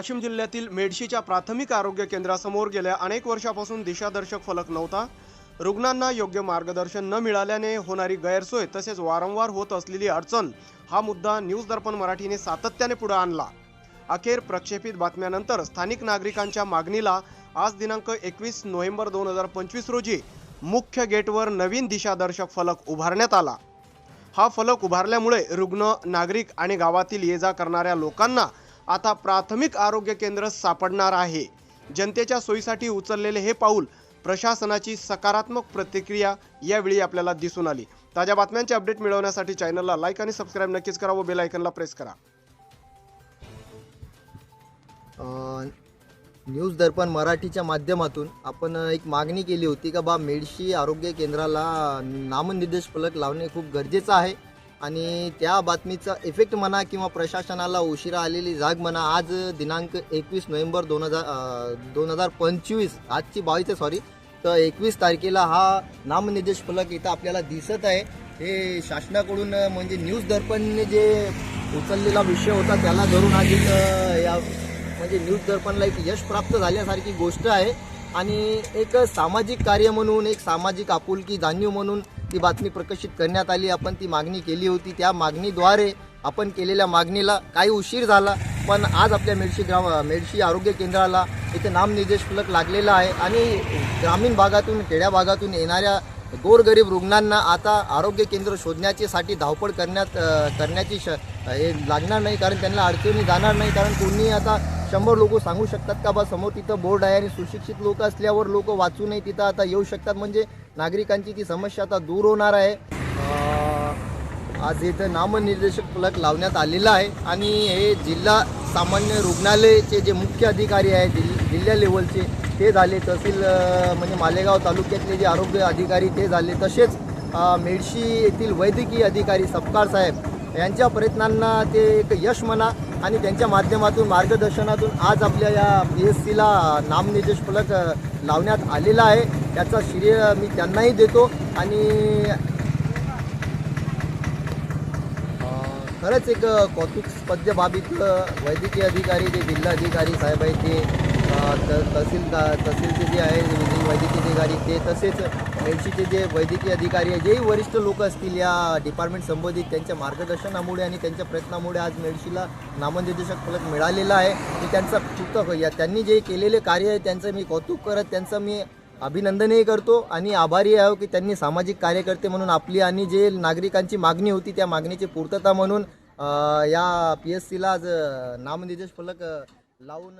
वाशिम जिल्ह्यातील मेडशीच्या प्राथमिक आरोग्य केंद्रासमोर गेल्या अनेक वर्षापासून दिशादर्शक फलक नव्हता. रुग्णांना योग्य मार्गदर्शन न मिळाल्याने होणारी गैरसोय तसेच वारंवार होत असलेली अडचण हा मुद्दा न्यूज दर्पण मराठीने सातत्याने पुढे आणला. अखेर प्रक्षेपित बातम्यानंतर स्थानिक नागरिकांच्या मागणीला आज दिनांक एकवीस नोव्हेंबर दोन हजार पंचवीस रोजी मुख्य गेटवर नवीन दिशादर्शक फलक उभारण्यात आला. हा फलक उभारल्यामुळे रुग्ण नागरिक आणि गावातील ये जा करणाऱ्या लोकांना आता प्राथमिक आरोग्य केंद्र सापडणार आहे. जनतेच्या सोयीसाठी उचललेले हे पाऊल प्रशासनाची सकारात्मक प्रतिक्रिया यावेळी आपल्याला दिसून आली. ताज्या बातम्यांचे अपडेट मिळवण्यासाठी चॅनलला लाईक आणि सबस्क्राईब नक्कीच करा व बेलायकनला प्रेस करा. न्यूज दर्पण मराठीच्या माध्यमातून आपण एक मागणी केली होती का बा मेडशी आरोग्य केंद्राला नामनिर्देश फलक लावणे खूप गरजेचं आहे. आणि त्या बातमीचा इफेक्ट म्हणा किंवा प्रशासनाला उशिरा आलेली जाग म्हणा आज दिनांक एकवीस नोव्हेंबर दोन हजार दोन हजार पंचवीस आजची बावीस आहे सॉरी तर एकवीस तारखेला हा नामनिर्देश फलक इथं आपल्याला दिसत आहे. हे शासनाकडून म्हणजे न्यूज दर्पणने जे उचललेला विषय होता त्याला धरून आज या म्हणजे न्यूज दर्पणला एक यश प्राप्त झाल्यासारखी गोष्ट आहे. आणि एक सामाजिक कार्य म्हणून एक सामाजिक आपुलकी जाणीव म्हणून ती बातमी प्रकाशित करण्यात आली. आपण ती मागणी केली होती. त्या मागणीद्वारे आपण केलेल्या मागणीला काही उशीर झाला पण आज आपल्या मेडशी ग्राम मेडशी आरोग्य केंद्राला इथे नामनिर्देश फलक लागलेला आहे आणि ग्रामीण भागातून खेड्या भागातून येणाऱ्या गोरगरीब रुग्णांना आता आरोग्य केंद्र शोधण्याच्यासाठी धावपळ करण्यात करण्याची श हे लागणार नाही कारण त्यांना अडचणी जाणार नाही कारण कोणी आता शंभर लोक सांगू शकतात का? बा समोर तिथं बोर्ड आहे आणि सुशिक्षित लोक असल्यावर लोक वाचूनही तिथं. आता येऊ शकतात. म्हणजे नागरिकांची ती समस्या आता दूर होणार आहे. आज इथं नामनिर्देशक फलक लावण्यात आलेला आहे. आणि हे जिल्हा सामान्य रुग्णालयाचे जे मुख्य अधिकारी आहे जिल जिल्हा लेवलचे ते झाले. तहसील म्हणजे मालेगाव तालुक्यातले जे आरोग्य अधिकारी ते झाले. तसेच मेडशी येथील वैद्यकीय अधिकारी सपकाळ साहेब यांच्या प्रयत्नांना ते एक यश म्हणा आणि त्यांच्या माध्यमातून मार्गदर्शनातून आज आपल्या या पी एस सीला नामनिर्देश फलक लावण्यात आलेला आहे. त्याचा श्रेय मी त्यांनाही देतो आणि खरंच एक कौतुकस्पद्य बाबीत वैद्यकीय अधिकारी जे जिल्हा अधिकारी साहेब आहेत ते तहसील तहसीलचे जे आहे वैद्यकीय अधिकारी ते तसेच मेडशीचे जे वैद्यकीय अधिकारी आहे जेही वरिष्ठ लोक असतील या डिपार्टमेंट संबंधित त्यांच्या मार्गदर्शनामुळे आणि त्यांच्या प्रयत्नामुळे आज मेडशीला नामनिर्देशक फलक मिळालेला आहे. की त्यांचा खूप या त्यांनी जे केलेले कार्य आहे त्यांचं मी कौतुक करत त्यांचं मी अभिनंदनही करतो आणि आभारी आहे की त्यांनी सामाजिक कार्यकर्ते म्हणून आपली आणि जे नागरिकांची मागणी होती त्या मागणीची पूर्तता म्हणून या पी एस सीला आज नामनिर्देश फलक लावून